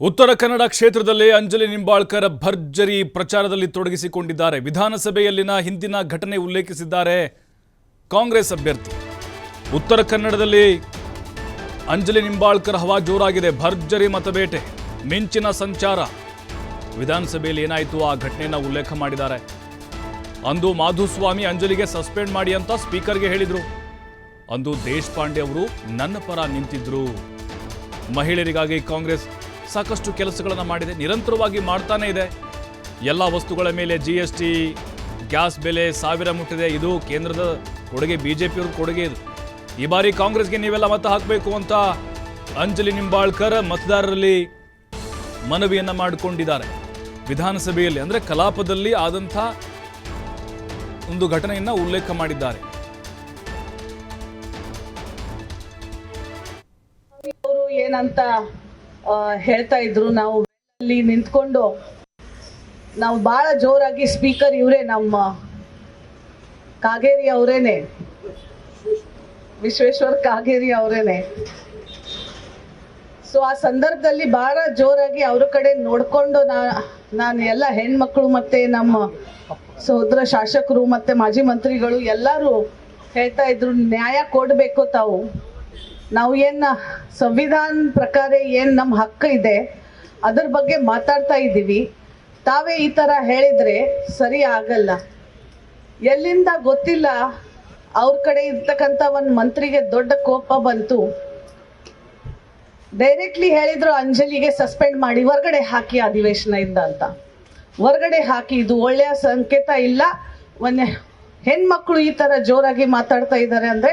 ಉತ್ತರ ಕನ್ನಡ ಕ್ಷೇತ್ರದಲ್ಲಿ ಅಂಜಲಿ ನಿಂಬಾಳ್ಕರ್ ಭರ್ಜರಿ ಪ್ರಚಾರದಲ್ಲಿ ತೊಡಗಿಸಿಕೊಂಡಿದ್ದಾರೆ. ವಿಧಾನಸಭೆಯಲ್ಲಿನ ಹಿಂದಿನ ಘಟನೆ ಉಲ್ಲೇಖಿಸಿದ್ದಾರೆ ಕಾಂಗ್ರೆಸ್ ಅಭ್ಯರ್ಥಿ. ಉತ್ತರ ಕನ್ನಡದಲ್ಲಿ ಅಂಜಲಿ ನಿಂಬಾಳ್ಕರ್ ಹವಾ ಜೋರಾಗಿದೆ. ಭರ್ಜರಿ ಮತಬೇಟೆ, ಮಿಂಚಿನ ಸಂಚಾರ. ವಿಧಾನಸಭೆಯಲ್ಲಿ ಏನಾಯಿತು? ಆ ಘಟನೆಯನ್ನು ಉಲ್ಲೇಖ ಮಾಡಿದ್ದಾರೆ. ಅಂದು ಮಾಧುಸ್ವಾಮಿ ಅಂಜಲಿಗೆ ಸಸ್ಪೆಂಡ್ ಮಾಡಿ ಅಂತ ಸ್ಪೀಕರ್ಗೆ ಹೇಳಿದರು. ಅಂದು ದೇಶಪಾಂಡೆ ಅವರು ನನ್ನ ಪರ ನಿಂತಿದ್ರು. ಮಹಿಳೆಯರಿಗಾಗಿ ಕಾಂಗ್ರೆಸ್ ಸಾಕಷ್ಟು ಕೆಲಸಗಳನ್ನು ಮಾಡಿದೆ, ನಿರಂತರವಾಗಿ ಮಾಡ್ತಾನೇ ಇದೆ. ಎಲ್ಲ ವಸ್ತುಗಳ ಮೇಲೆ ಜಿ ಎಸ್ ಟಿ ಗ್ಯಾಸ್ ಬೆಲೆ ಸಾವಿರ ಮುಟ್ಟಿದೆ. ಇದು ಕೇಂದ್ರದ ಕೊಡುಗೆ ಬಿ ಜೆ ಪಿಯವ್ರ ಕೊಡುಗೆ ಇದು. ಈ ಬಾರಿ ಕಾಂಗ್ರೆಸ್ಗೆ ನೀವೆಲ್ಲ ಮತ ಹಾಕಬೇಕು ಅಂತ ಅಂಜಲಿ ನಿಂಬಾಳ್ಕರ್ ಮತದಾರರಲ್ಲಿ ಮನವಿಯನ್ನ ಮಾಡಿಕೊಂಡಿದ್ದಾರೆ. ವಿಧಾನಸಭೆಯಲ್ಲಿ, ಅಂದರೆ ಕಲಾಪದಲ್ಲಿ ಆದಂಥ ಒಂದು ಘಟನೆಯನ್ನ ಉಲ್ಲೇಖ ಮಾಡಿದ್ದಾರೆ. ಏನಂತ ಹೇಳ್ತಾ ಇದ್ರು, ನಾವು ಅಲ್ಲಿ ನಿಂತ್ಕೊಂಡು ನಾವು ಬಹಳ ಜೋರಾಗಿ ಸ್ಪೀಕರ್ ಇವರೇ ನಮ್ಮ ಕಾಗೇರಿ ಅವರೇನೆ. ವಿಶ್ವೇಶ್ವರ್ ಕಾಗೇರಿ ಅವರೇನೆ. ಸೊ ಆ ಸಂದರ್ಭದಲ್ಲಿ ಬಹಳ ಜೋರಾಗಿ ಅವ್ರ ಕಡೆ ನೋಡ್ಕೊಂಡು ನಾ, ನಾನು ಎಲ್ಲ ಹೆಣ್ಮಕ್ಳು ಮತ್ತೆ ನಮ್ಮ ಸಹೋದರ ಶಾಸಕರು ಮತ್ತೆ ಮಾಜಿ ಮಂತ್ರಿಗಳು ಎಲ್ಲರೂ ಹೇಳ್ತಾ ಇದ್ರು, ನ್ಯಾಯ ಕೊಡ್ಬೇಕು ತಾವು. ನಾವು ಏನ್ ಸಂವಿಧಾನ ಪ್ರಕಾರ ಏನ್ ನಮ್ಮ ಹಕ್ಕು ಇದೆ, ಅದ್ರ ಬಗ್ಗೆ ಮಾತಾಡ್ತಾ ಇದ್ದೀವಿ. ತಾವೇ ಈ ತರ ಹೇಳಿದ್ರೆ ಸರಿ ಆಗಲ್ಲ. ಎಲ್ಲಿಂದ ಗೊತ್ತಿಲ್ಲ, ಅವ್ರ ಕಡೆ ಇರ್ತಕ್ಕಂಥ ಒಂದು ಮಂತ್ರಿಗೆ ದೊಡ್ಡ ಕೋಪ ಬಂತು. ಡೈರೆಕ್ಟ್ಲಿ ಹೇಳಿದ್ರು ಅಂಜಲಿಗೆ ಸಸ್ಪೆಂಡ್ ಮಾಡಿ, ಹೊರಗಡೆ ಹಾಕಿ ಅಧಿವೇಶನದಿಂದ ಅಂತ. ಹೊರಗಡೆ ಹಾಕಿ, ಇದು ಒಳ್ಳೆಯ ಸಂಕೇತ ಇಲ್ಲ. ಒಂದ್ ಹೆಣ್ಮಕ್ಳು ಈ ತರ ಜೋರಾಗಿ ಮಾತಾಡ್ತಾ ಇದ್ದಾರೆ ಅಂದ್ರೆ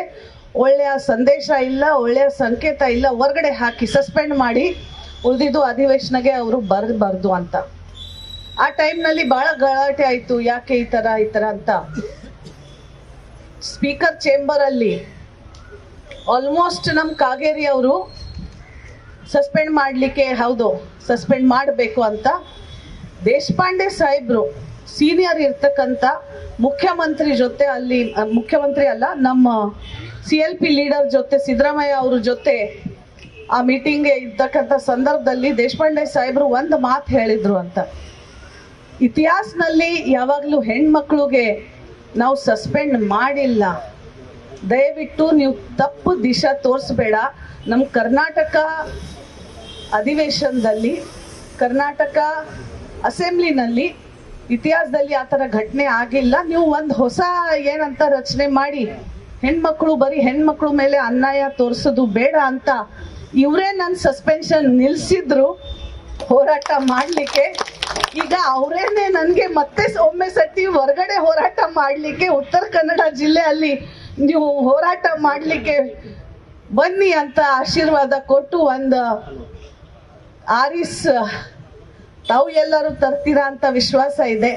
ಒಳ್ಳೆಯ ಸಂದೇಶ ಇಲ್ಲ, ಒಳ್ಳೆಯ ಸಂಕೇತ ಇಲ್ಲ, ಹೊರಗಡೆ ಹಾಕಿ ಸಸ್ಪೆಂಡ್ ಮಾಡಿ ಉಳಿದಿದ್ದು ಅಧಿವೇಶನಗೆ ಅವರು ಬರಬಾರ್ದು ಅಂತ. ಆ ಟೈಮ್ನಲ್ಲಿ ಬಹಳ ಗಲಾಟೆ ಆಯ್ತು, ಯಾಕೆ ಈ ತರ ಈ ತರ ಅಂತ. ಸ್ಪೀಕರ್ ಚೇಂಬರ್ ಅಲ್ಲಿ ಆಲ್ಮೋಸ್ಟ್ ನಮ್ ಕಾಗೇರಿ ಅವರು ಸಸ್ಪೆಂಡ್ ಮಾಡಲಿಕ್ಕೆ ಹೌದು ಸಸ್ಪೆಂಡ್ ಮಾಡಬೇಕು ಅಂತ. ದೇಶಪಾಂಡೆ ಸಾಹೇಬ್ರು ಸೀನಿಯರ್ ಇರ್ತಕ್ಕಂಥ ಮುಖ್ಯಮಂತ್ರಿ ಜೊತೆ ಅಲ್ಲಿ ಮುಖ್ಯಮಂತ್ರಿ ಅಲ್ಲ, ನಮ್ಮ ಸಿ ಎಲ್ ಪಿ ಲೀಡರ್ ಜೊತೆ, ಸಿದ್ದರಾಮಯ್ಯ ಅವ್ರ ಜೊತೆ ಆ ಮೀಟಿಂಗ್ಗೆ ಇರ್ತಕ್ಕಂಥ ಸಂದರ್ಭದಲ್ಲಿ ದೇಶಪಾಂಡೆ ಸಾಹೇಬ್ರು ಒಂದು ಮಾತು ಹೇಳಿದ್ರು ಅಂತ. ಇತಿಹಾಸನಲ್ಲಿ ಯಾವಾಗಲೂ ಹೆಣ್ಮಕ್ಳಿಗೆ ನಾವು ಸಸ್ಪೆಂಡ್ ಮಾಡಿಲ್ಲ. ದಯವಿಟ್ಟು ನೀವು ತಪ್ಪು ದಿಶಾ ತೋರಿಸ್ಬೇಡ. ನಮ್ಮ ಕರ್ನಾಟಕ ಅಧಿವೇಶನದಲ್ಲಿ, ಕರ್ನಾಟಕ ಅಸೆಂಬ್ಲಿನಲ್ಲಿ ಇತಿಹಾಸದಲ್ಲಿ ಆತರ ಘಟನೆ ಆಗಿಲ್ಲ. ನೀವು ಒಂದು ಹೊಸ ಏನಂತ ರಚನೆ ಮಾಡಿ, ಹೆಣ್ಮಕ್ಳು ಬರೀ ಹೆಣ್ಮಕ್ಳು ಮೇಲೆ ಅನ್ಯಾಯ ತೋರಿಸೋದು ಬೇಡ ಅಂತ ಇವರೇ ನನ್ನ ಸಸ್ಪೆನ್ಷನ್ ನಿಲ್ಸಿದ್ರು, ಹೋರಾಟ ಮಾಡಲಿಕ್ಕೆ. ಈಗ ಅವರೇನೆ ನನಗೆ ಮತ್ತೆ ಒಮ್ಮೆ ಸತಿ ಹೊರಗಡೆ ಹೋರಾಟ ಮಾಡಲಿಕ್ಕೆ, ಉತ್ತರ ಕನ್ನಡ ಜಿಲ್ಲೆಯಲ್ಲಿ ನೀವು ಹೋರಾಟ ಮಾಡಲಿಕ್ಕೆ ಬನ್ನಿ ಅಂತ ಆಶೀರ್ವಾದ ಕೊಟ್ಟು ಒಂದು ಆರಿಸ್ ತಾವು ಎಲ್ಲರೂ ತರ್ತೀರಾ ಅಂತ ವಿಶ್ವಾಸ ಇದೆ.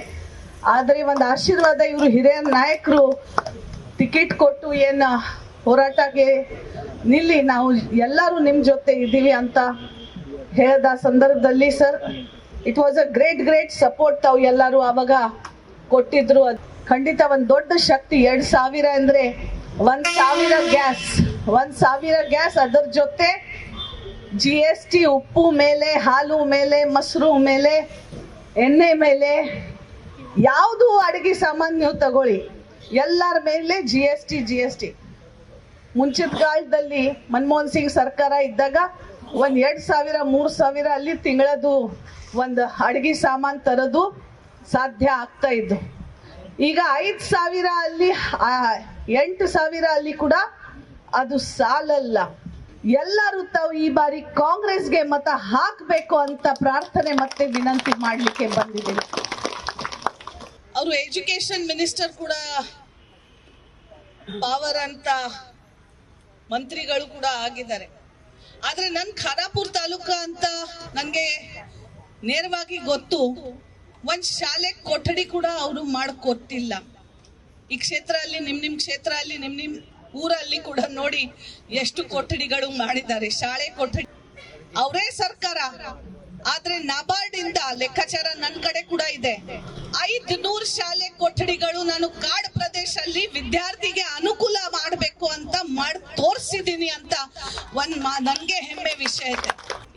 ಆದರೆ ಒಂದು ಆಶೀರ್ವಾದ ಇವರು ಹಿರಿಯ ನಾಯಕರು ಟಿಕೆಟ್ ಕೊಟ್ಟು ಏನು ಹೋರಾಟಕ್ಕೆ ನಿಲ್ಲಿ, ನಾವು ಎಲ್ಲರೂ ನಿಮ್ಮ ಜೊತೆ ಇದ್ದೀವಿ ಅಂತ ಹೇಳಿದ ಸಂದರ್ಭದಲ್ಲಿ sir it was a great great support ತಾವು ಎಲ್ಲರೂ ಅವಾಗ ಕೊಟ್ಟಿದ್ರು. ಖಂಡಿತ ಒಂದು ದೊಡ್ಡ ಶಕ್ತಿ, ಎರಡ್ ಸಾವಿರ ಅಂದ್ರೆ ಒಂದ್ ಸಾವಿರ ಗ್ಯಾಸ್, ಒಂದ್ ಸಾವಿರ ಗ್ಯಾಸ್ ಅದರ ಜೊತೆ ಜಿ ಎಸ್ ಟಿ ಉಪ್ಪು ಮೇಲೆ, ಹಾಲು ಮೇಲೆ, ಮೊಸರು ಮೇಲೆ, ಎಣ್ಣೆ ಮೇಲೆ, ಯಾವುದು ಅಡುಗೆ ಸಾಮಾನು ನೀವು ತಗೊಳ್ಳಿ. ಎಲ್ಲರ ಮೇಲೆ G S T G S T ಮುಂಚಿತ ಕಾಲದಲ್ಲಿ ಮನಮೋಹನ್ ಸಿಂಗ್ ಸರ್ಕಾರ ಇದ್ದಾಗ ಒಂದು ಎರಡು ಸಾವಿರ, ಮೂರು ಸಾವಿರ ಅಲ್ಲಿ ತಿಂಗಳದು ಒಂದು ಅಡುಗೆ ಸಾಮಾನು ತರೋದು ಸಾಧ್ಯ ಆಗ್ತಾ ಇದ್ದು. ಈಗ ಐದು ಸಾವಿರ ಅಲ್ಲಿ ಎಂಟು ಸಾವಿರ ಅಲ್ಲಿ ಕೂಡ ಅದು ಸಾಲಲ್ಲ. ಎಲ್ಲರೂ ತಾವು ಈ ಬಾರಿ ಕಾಂಗ್ರೆಸ್ಗೆ ಮತ ಹಾಕಬೇಕು ಅಂತ ಪ್ರಾರ್ಥನೆ ಮತ್ತೆ ವಿನಂತಿ ಮಾಡ್ಲಿಕ್ಕೆ ಬಂದಿದ್ದೀನಿ ಅವರು ಎಜುಕೇಶನ್ ಮಿನಿಸ್ಟರ್ ಕೂಡ ಪವರ್ ಅಂತ ಮಂತ್ರಿಗಳು ಕೂಡ ಆಗಿದ್ದಾರೆ. ಆದ್ರೆ ನನ್ ಖಾರಾಪುರ್ ತಾಲೂಕ ಅಂತ ನನ್ಗೆ ನೇರವಾಗಿ ಗೊತ್ತು, ಒಂದ್ ಶಾಲೆ ಕೊಠಡಿ ಕೂಡ ಅವರು ಮಾಡಿಕೊಟ್ಟಿಲ್ಲ. ಈ ಕ್ಷೇತ್ರ ಅಲ್ಲಿ ನಿಮ್ ನಿಮ್ ಕ್ಷೇತ್ರ ಅಲ್ಲಿ ನಿಮ್ ನಿಮ್ ಊರಲ್ಲಿ ಕೂಡ ನೋಡಿ ಎಷ್ಟು ಕೊಠಡಿಗಳು ಮಾಡಿದ್ದಾರೆ. ಶಾಲೆ ಕೊಠಡಿ. ಅವರೇ ಸರ್ಕಾರ. ಆದ್ರೆ ನಬಾರ್ಡ್ ಇಂದ ಲೆಕ್ಕಾಚಾರ ನನ್ನ ಕಡೆ ಕೂಡ ಇದೆ. ಐದ್ ನೂರ್ ಶಾಲೆ ಕೊಠಡಿಗಳು ನಾನು ಕಾಡ್ ಪ್ರದೇಶದಲ್ಲಿ ವಿದ್ಯಾರ್ಥಿಗೆ ಅನುಕೂಲ ಮಾಡಬೇಕು ಅಂತ ಮಾಡಿ ತೋರಿಸಿದೀನಿ ಅಂತ ಒಂದ್ ನನ್ಗೆ ಹೆಮ್ಮೆ ವಿಷಯ ಇದೆ.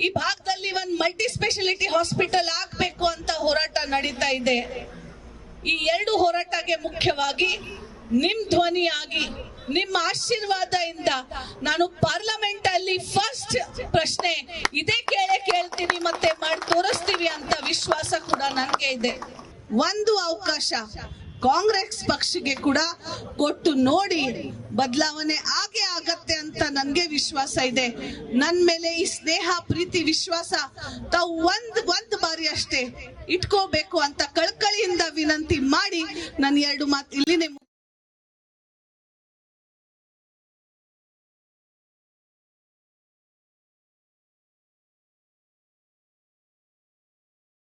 ಈ ಭಾಗದಲ್ಲಿ ಒಂದು ಮಲ್ಟಿ ಸ್ಪೆಷಾಲಿಟಿ ಹಾಸ್ಪಿಟಲ್ ಆಗ್ಬೇಕು ಅಂತ ಹೋರಾಟ ನಡೀತಾ ಇದೆ. ಈ ಎರಡು ಹೋರಾಟಕ್ಕೆ ಮುಖ್ಯವಾಗಿ ನಿಮ್ ಧ್ವನಿಯಾಗಿ ನಿಮ್ಮ ಆಶೀರ್ವಾದದಿಂದ ನಾನು ಪಾರ್ಲಿಮೆಂಟ್ ಅಲ್ಲಿ ಫಸ್ಟ್ ಪ್ರಶ್ನೆ ಇದೇ ಕೇಳೇ ಕೇಳ್ತೀನಿ ಮತ್ತೆ ಮಾಡಿ ತೋರಿಸ್ತೀವಿ ಅಂತ ವಿಶ್ವಾಸ ಕೂಡ ನನಗೆ ಇದೆ. ಒಂದು ಅವಕಾಶ ಕಾಂಗ್ರೆಸ್ ಪಕ್ಷಕ್ಕೆ ಕೂಡ ಕೊಟ್ಟು ನೋಡಿ ಬದಲಾವಣೆ ಆಗೇ ಆಗತ್ತೆ ಅಂತ ನನ್ಗೆ ವಿಶ್ವಾಸ ಇದೆ. ನನ್ ಮೇಲೆ ಈ ಸ್ನೇಹ, ಪ್ರೀತಿ, ವಿಶ್ವಾಸ ತಾವು ಒಂದ್ ಒಂದ್ ಬಾರಿ ಅಷ್ಟೇ ಇಟ್ಕೋಬೇಕು ಅಂತ ಕಳ್ಕಳಿಯಿಂದ ವಿನಂತಿ ಮಾಡಿ ನಾನು ಎರಡು ಮಾತು ಇಲ್ಲಿನೇ